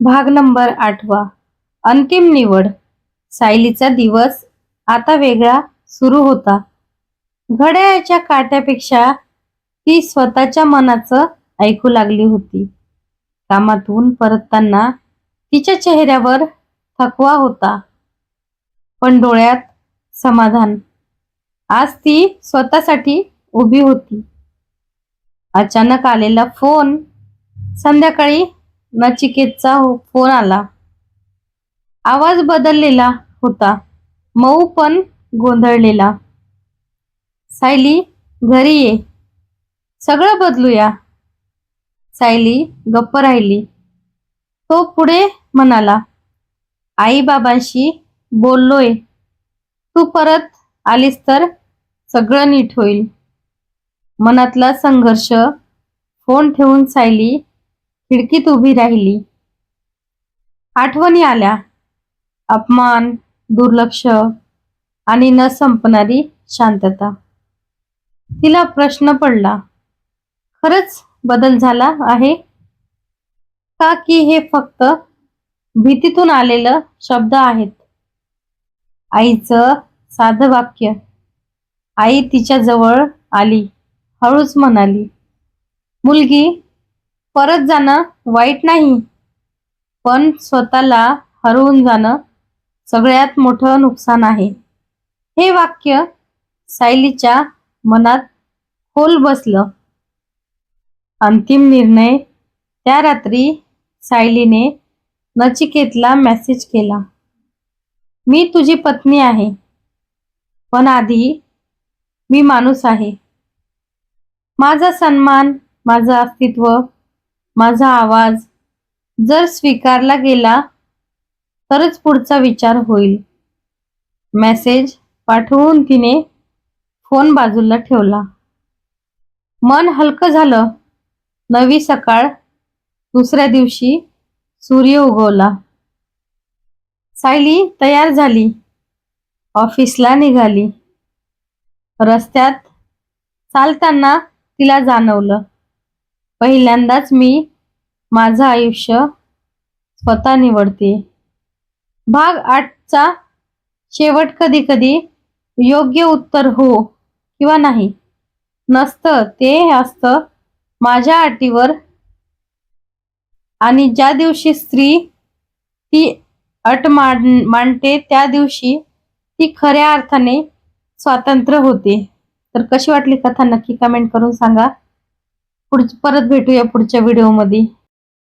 भाग नंबर आठवा. अंतिम निवड. सायलीचा दिवस आता वेगळा सुरू होता. घड्याळ्याच्या काट्यापेक्षा ती स्वतःच्या मनाचं ऐकू लागली होती. कामातून परतताना तिच्या चेहऱ्यावर थकवा होता. पण डोळ्यात समाधान. आज ती स्वतःसाठी उभी होती. अचानक आलेला फोन संध्याकाळी नचिकेतचा फोन आला. आवाज बदललेला होता. मऊ पण गोंधळलेला. सायली घरी ये. सगळं बदलूया. सायली गप्प राहिली. तो पुढे म्हणाला आईबाबांशी बोललोय. तू परत आलीस तर सगळं नीट होईल. मनातला संघर्ष फोन ठेवून सायली खिडकीत उभी राहिली. आठवणी आल्या. अपमान दुर्लक्ष आणि न संपणारी शांतता. तिला प्रश्न पडला खरंच बदल झाला आहे का की हे फक्त भीतीतून आलेलं शब्द आहेत? आईचं साधं वाक्य आई तिच्या जवळ आली हळूच म्हणाली मुलगी परत जाणं वाईट नाही. पण स्वतःला हरवून जाणं सगळ्यात मोठं नुकसान आहे. हे वाक्य सायलीच्या मनात खोल बसलं. अंतिम निर्णय त्या रात्री सायलीने नचिकेतला मेसेज केला. मी तुझी पत्नी आहे. पण आधी मी माणूस आहे. माझा सन्मान माझं अस्तित्व माझा आवाज जर स्वीकारला गेला तरच पुढचा विचार होईल. मेसेज पाठवून तिने फोन बाजूला ठेवला. मन हलकं झालं. नवी सकाळ. दुसऱ्या दिवशी सूर्य उगवला. सायली तयार झाली. ऑफिसला निघाली. रस्त्यात चालताना तिला जाणवलं. पहिल्यांदाच मी माझं आयुष्य स्वतः निवडते. भाग आठचा शेवट कधी कधी योग्य उत्तर हो किंवा नाही. नसतं ते असतं माझ्या अटीवर. आणि ज्या दिवशी स्त्री ती अट मांड मांडते त्या दिवशी ती खऱ्या अर्थाने स्वातंत्र्य होते. तर कशी वाटली कथा? नक्की कमेंट करून सांगा. पुढ परत भेटूया पुढच्या व्हिडिओमध्ये